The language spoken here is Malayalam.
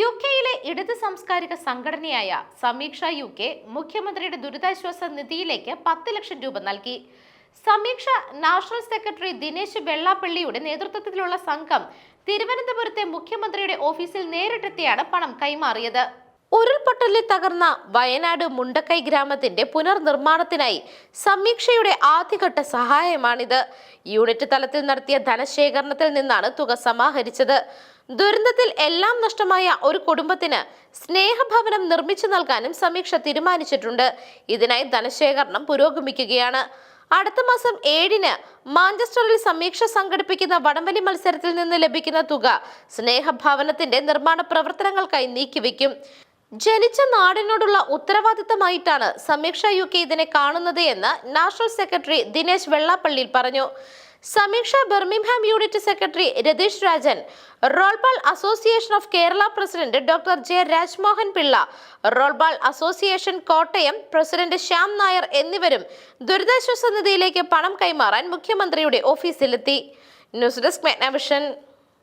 യു കെയിലെ ഇടത് സാംസ്കാരിക സംഘടനയായ സമീക്ഷ യു കെ മുഖ്യമന്ത്രിയുടെ ദുരിതാശ്വാസ നിധിയിലേക്ക് പത്ത് ലക്ഷം രൂപ നൽകി. സമീക്ഷ നാഷണൽ സെക്രട്ടറി ദിനേശ് വെള്ളാപ്പള്ളിയുടെ നേതൃത്വത്തിലുള്ള സംഘം തിരുവനന്തപുരത്തെ മുഖ്യമന്ത്രിയുടെ ഓഫീസിൽ നേരിട്ടെത്തിയാണ് പണം കൈമാറിയത്. ഉരുൾപൊട്ടലിൽ തകർന്ന വയനാട് മുണ്ടക്കൈ ഗ്രാമത്തിന്റെ പുനർനിർമ്മാണത്തിനായി സമീക്ഷയുടെ ആദ്യഘട്ട സഹായമാണിത്. യൂണിറ്റ് തലത്തിൽ നടത്തിയ ധനശേഖരണത്തിൽ നിന്നാണ് തുക സമാഹരിച്ചത്. ദുരന്തത്തിൽ എല്ലാം നഷ്ടമായ ഒരു കുടുംബത്തിന് സ്നേഹഭവനം നിർമ്മിച്ചു നൽകാനും സമീക്ഷ തീരുമാനിച്ചിട്ടുണ്ട്. ഇതിനായി ധനശേഖരണം പുരോഗമിക്കുകയാണ്. അടുത്ത മാസം ഏഴിന് മാഞ്ചസ്റ്ററിൽ സമീക്ഷ സംഘടിപ്പിക്കുന്ന വടംവലി മത്സരത്തിൽ നിന്ന് ലഭിക്കുന്ന തുക സ്നേഹഭവനത്തിന്റെ നിർമ്മാണ പ്രവർത്തനങ്ങൾക്കായി നീക്കിവെക്കും. ജനിച്ച നാടിനോടുള്ള ഉത്തരവാദിത്തമായിട്ടാണ് സമീക്ഷ യു കെ ഇതിനെ കാണുന്നത് എന്ന് നാഷണൽ സെക്രട്ടറി ദിനേശ് വെള്ളാപ്പള്ളിയിൽ പറഞ്ഞു. Sameeksha Birmingham unit secretary Ratheesh Rajan rollball association of Kerala president doctor J Rajmohan Pillai rollball association Kottayam president Shyam Nair എന്നിവരും ദുരിതാശ്വാസ നിധിയിലേക്ക് പണം കൈമാറാൻ മുഖ്യമന്ത്രിയുടെ ഓഫീസിലെത്തി. News desk മെഗ്നവിഷൻ.